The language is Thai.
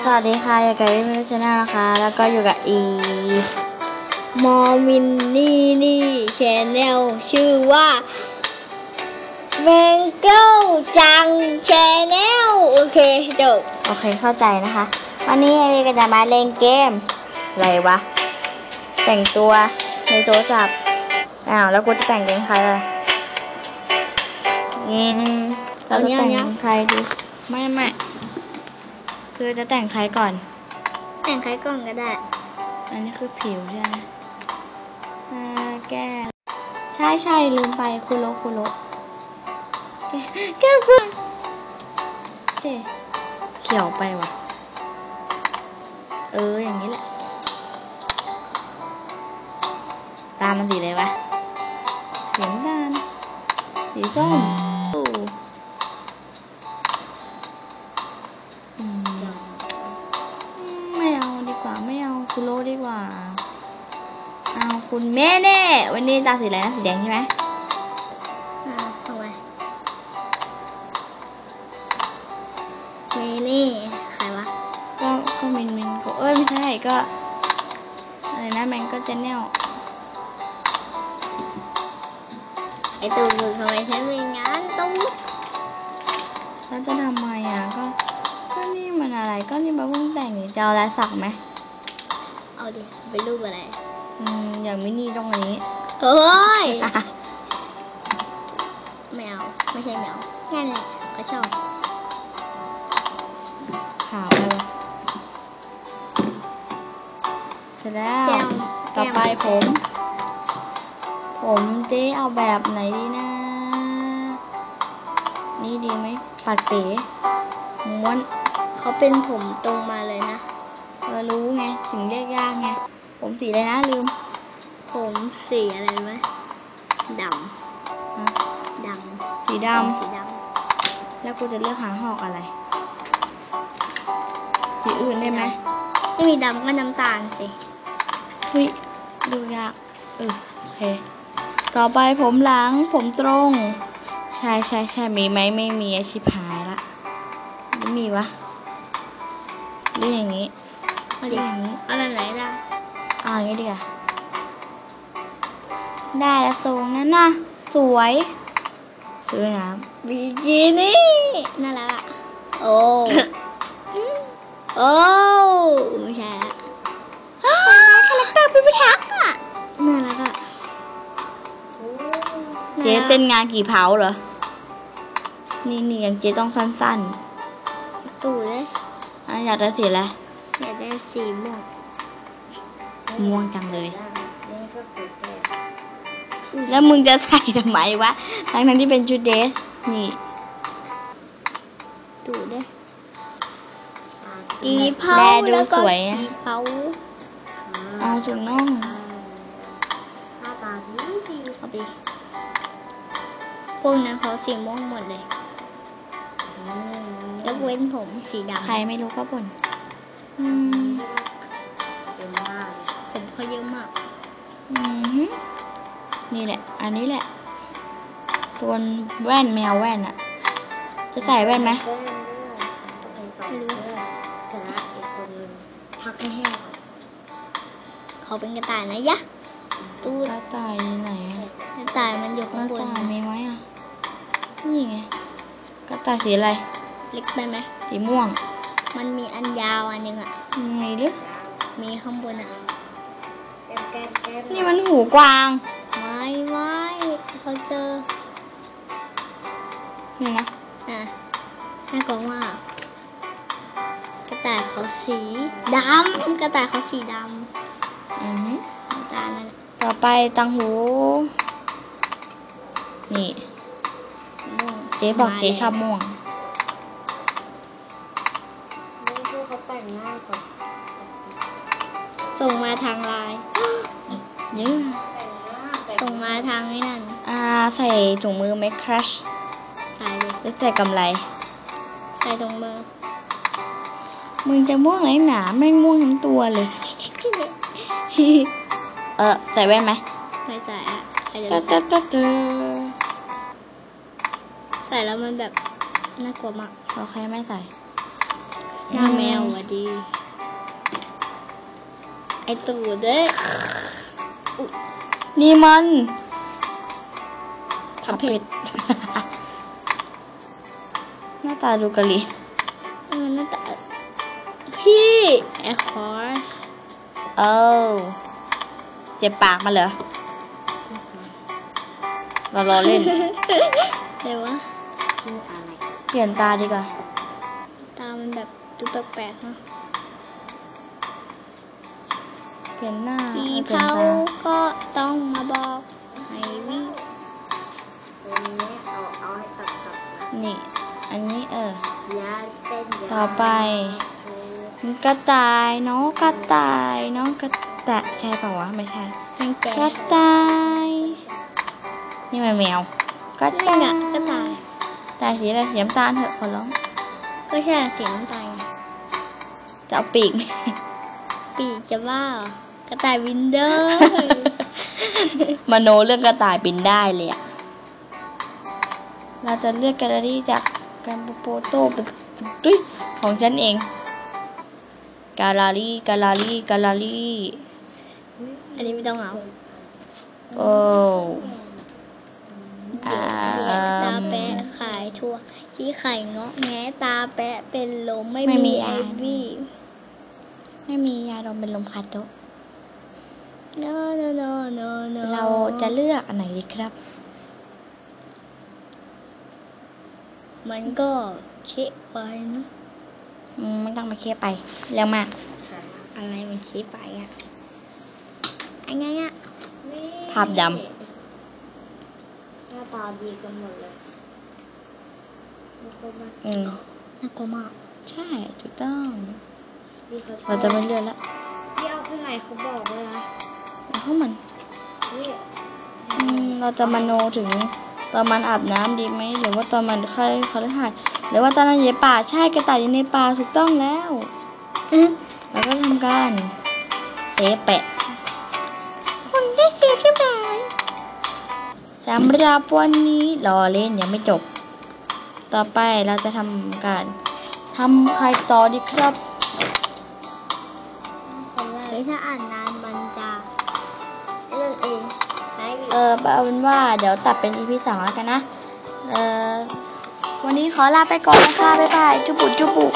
สวัสดีค่ะ อยู่กับวิมิวชแนลนะคะ แล้วก็อยู่กับอีมอมินนี่นี่ชแนลชื่อว่าแมงเก้าจังชแนลโอเคจบโอเคเข้าใจนะคะ วันนี้เอวีก็จะมาเล่นเกม อะไรวะ แต่งตัวในโทรศัพท์อ้าวแล้วกูจะแต่งเป็นใครอะอืมเราจะแต่งเป็นใครดี ไม่ไม่ คือจะแต่งใครก่อน แต่งใครก่อนก็ได้ อันนี้คือผิวใช่ไหมอ่าแก้ใช่ใช่ลืมไปคุโรคุโรแก้แก้คุณเจ๊เขียวไปว่ะ เอออย่างนี้แหละ ตามมันสีเลยวะสีน้ำตาลสีส้ม ว่าเอาคุณแม่แน่วันนี้ตาสีอะไรนะสีแดงใช่ไหมอ่าทำไมมีนี่ใครวะก็ก็มินมินก็เอ้ยไม่ใช่ก็อะไรนะแมงก็เจนเนลไอตูนทำไมใช้ไม่งานตูนแล้วจะทำไมอะก็ก็นี่มันอะไรก็นี่มาเพิ่งแต่งนี่จะเอาอะไรสักไหม เอาดิเป็นรูปอะไร อืมอย่างมินี่ตรงนี้เฮ้ยแมวไม่ใช่แมวแค่นี้เขาชอบขาวไปวะเสร็จแล้วแก้ว ต่อไปผม ผมเจ๊เอาแบบไหนดีนะ นี่ดีไหมปัดเป๋ม้วนเขาเป็นผมตรงมาเลยนะ เออรู้ไงถึงเรียกยากไง ผมสีอะไรนะลืม ผมสีอะไรไหมดอะำดำสีดสีดำแล้วกูจะเลือกหาหอกอะไร สีอื่นได้ไหมำไม่มีดำก็น้ำตาลสิเฮ้ยดูยากเออโอเค ต่อไปผมหลังผมตรง ใช่ใช่ใช่มีไหมไม่มีอาชิบหายละไม่มีวะหรืออย่างนี้ เอาหรือดิอย่างนี้เอาแบบไหนได้เอาอย่างนี้ดีกว่าได้แล้วทรงนั้นนะสวยสวยงามบิกินี่น่ารักอะโอ้โอ้ไม่ใช่ละคาแรคเตอร์เป็นพิทักษ์อะน่ารักอะเจ๊เต้นงานกี่เผาเหรอ นี่นี่อย่างเจ๊ต้องสั้นตู่เลยๆอะอยากได้สีอะไร อยากได้สีม่วง ม่วงจังเลย แล้วมึงจะใส่ทำไมวะ ทั้งทั้งๆที่เป็นชุดเดรสนี่ ตู่ด้วยกีเผาแลดูแล้วก็สวยนะสีเผาเอาถุงน่องเอาดิพวกนั้นเขาสีม่วงหมดเลยยกเว้นผมสีดำ ใครไม่รู้ก็บ่น อืมผมเขาเยอะมาก อืมฮึนี่แหละ อันนี้แหละ ส่วนแว่นแมวแว่นอะจะใส่แว่นไหมไม่รู้พักให้แห้งก่อนเขาเป็นกระต่ายนะยะ ตูดกระต่ายอยู่ไหนอะกระต่ายมันอยู่กข้างระบน ต่ายมีไหมอะนี่ไงกระต่ายสีอะไร เล็กไปไหมสีม่วง มันมีอันยาวอันหนึงอะมีหรือมีข้างบนอะแก้มแก้มแก้มนี่มันหูกวาง ไม่ไม่เขาเจอนี่นะอะน่ากลัวมากกระต่ายเขาสีดำกระต่ายเขาสีดอือฮึำน้ำตาลนั่นแหละต่อไปตังหู นี่ม่วงเจ๊บอกมาเจ๊ชอบแล้วม่วง ส่งมาทางไลน์เยอะแต่งหน้าแต่งส่งมาทางไอ้นั่น อ่า ใส่ถุงมือไหมครัชใส่เลยหรือใส่กำไร ใส่ตรงมือ มึงจะม่วงไรหนาไม่งม่วงทั้งตัวเลย เออใส่แว่นไหมไม่ใส่อะใครจะจ๊ะไปใส่จ๊ะจ๊ะจ๊ะใส่แล้วมันแบบน่ากลัวมากโอเคไม่ใส่หน้าแมวหวัดดี ไอตูดเด้ยนี่มันผับเผ็ด หน้าตาดูกะหรี่เออหน้าตา พี่แอคคอร์สเอ้าเจ็บปากมาเหรอเรารอเล่นเดี๋ยววะนี่อะไรเปลี่ยนตาดีกว่า ตามันแบบดูแปลกๆเนอะ เปลี่ยนหน้าขี่เปลี่ยนเผาตาก็ต้องมาบอกให้วิ่งตัวนี้เอาเอาให้ตัดตัดนะนี่ อันนี้เออยาเส้นยาต่อไปกระต่ายน้องกระต่ายน้องกระต่ายใช่เปล่าวะไม่ใช่แมงแก่กระต่าย นี่มันแมวกระนี่ต่ายไงกระต่ายตายสีอะไรสีน้ำตาลเถอะขอร้อง ก็ใช่สีน้ำตาลไงจะเอาปีกไหมปีกจะว่าเห รอกระต่ายวินเดอร์มโนเรื่องกระต่ายบินได้เลยอะเราจะเลือกแกลเลอรี่จากการโปโต้เป็นตุ้ยของฉันเองกาลารี่กาลารี่กาลารี่อันนี้ไม่ต้องเอาโอ้อ่ตาาแปะขายทั่วที่ไข่เงาะแง้ตาแปะเป็นลมไม่ไม่มีมียาไอวี่ไม่มียาดมเป็นลมคาโตะ โนโนโนโนโนเราจะเลือกอันไหนดีครับ มันก็เช็คไปเนอะอืมไม่ต้องมาเคลียร์ไปเร็วมากค่ะอะไรมันเช็คไปอะไอ้ไงอะนี่ภาพดหน้าตาดีกันหมดเลยแล้วก็มาอืมน่ากลัวมากใช่ถูกต้องพี่เขาชอบเราจะไม่เลือกแล้วพี่เอาข้างในเขาบอกเลยนะ เอาเข้ามันนี่อืมเราจะมโนถึงตอนมันอาบน้ำดีไหมหรือว่าตอนมันเข้าเขาได้หายหรือว่าตอนนั้นอยู่ในป่าใช่กระต่ายอยู่ในป่าถูกต้องแล้วแล้วก็ทำการเซฟแปะคนได้เซฟใช่ไหมสำหรับวันนี้รอเล่นยังไม่จบ ต่อไปเราจะทำการทำใครต่อดีครับคนแรเฮ้ยกถ้าอ่านนานมันจะ เออเอาเป็นว่าเดี๋ยวตัดเป็น EP สองแล้วกันนะ เออวันนี้ขอลาไปก่อนนะคะ บ๊ายบาย จุบุจุบุ